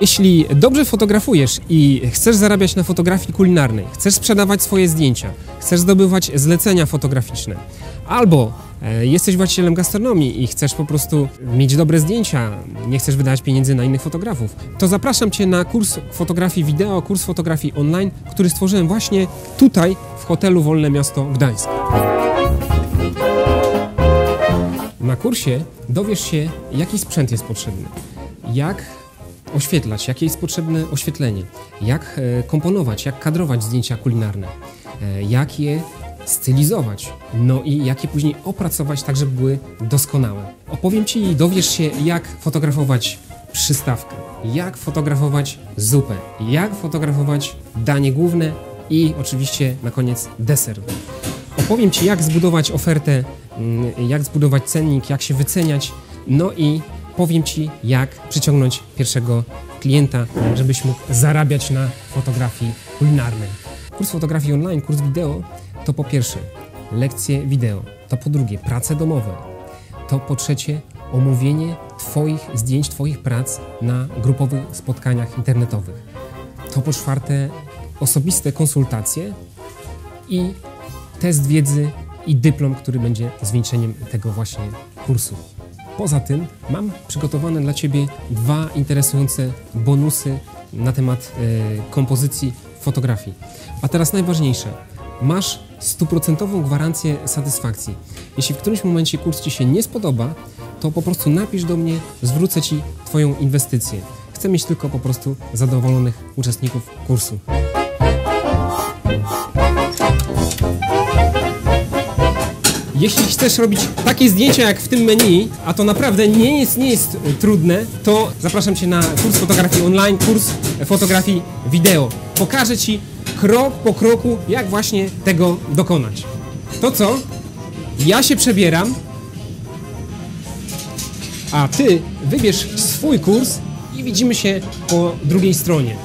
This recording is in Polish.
Jeśli dobrze fotografujesz i chcesz zarabiać na fotografii kulinarnej, chcesz sprzedawać swoje zdjęcia, chcesz zdobywać zlecenia fotograficzne, albo e, jesteś właścicielem gastronomii i chcesz po prostu mieć dobre zdjęcia, nie chcesz wydawać pieniędzy na innych fotografów, to zapraszam Cię na kurs fotografii wideo, kurs fotografii online, który stworzyłem właśnie tutaj w hotelu Wolne Miasto Gdańsk. Na kursie dowiesz się, jaki sprzęt jest potrzebny, jak oświetlać, jakie jest potrzebne oświetlenie, jak e, komponować, jak kadrować zdjęcia kulinarne, e, jak je stylizować, no i jak je później opracować tak, żeby były doskonałe. Opowiem Ci i dowiesz się, jak fotografować przystawkę, jak fotografować zupę, jak fotografować danie główne i oczywiście na koniec deser. Opowiem Ci, jak zbudować ofertę, mm, jak zbudować cennik, jak się wyceniać, no i powiem Ci, jak przyciągnąć pierwszego klienta, żebyś mógł zarabiać na fotografii kulinarnej. Kurs fotografii online, kurs wideo to po pierwsze lekcje wideo, to po drugie prace domowe, to po trzecie omówienie Twoich zdjęć, Twoich prac na grupowych spotkaniach internetowych, to po czwarte osobiste konsultacje i test wiedzy i dyplom, który będzie zwieńczeniem tego właśnie kursu. Poza tym mam przygotowane dla Ciebie dwa interesujące bonusy na temat e, kompozycji fotografii. A teraz najważniejsze. Masz stuprocentową gwarancję satysfakcji. Jeśli w którymś momencie kurs Ci się nie spodoba, to po prostu napisz do mnie, zwrócę Ci Twoją inwestycję. Chcę mieć tylko po prostu zadowolonych uczestników kursu. Jeśli chcesz robić takie zdjęcia jak w tym menu, a to naprawdę nie jest, nie jest y, trudne, to zapraszam Cię na kurs fotografii online, kurs fotografii wideo. Pokażę Ci krok po kroku, jak właśnie tego dokonać. To co? Ja się przebieram, a Ty wybierz swój kurs i widzimy się po drugiej stronie.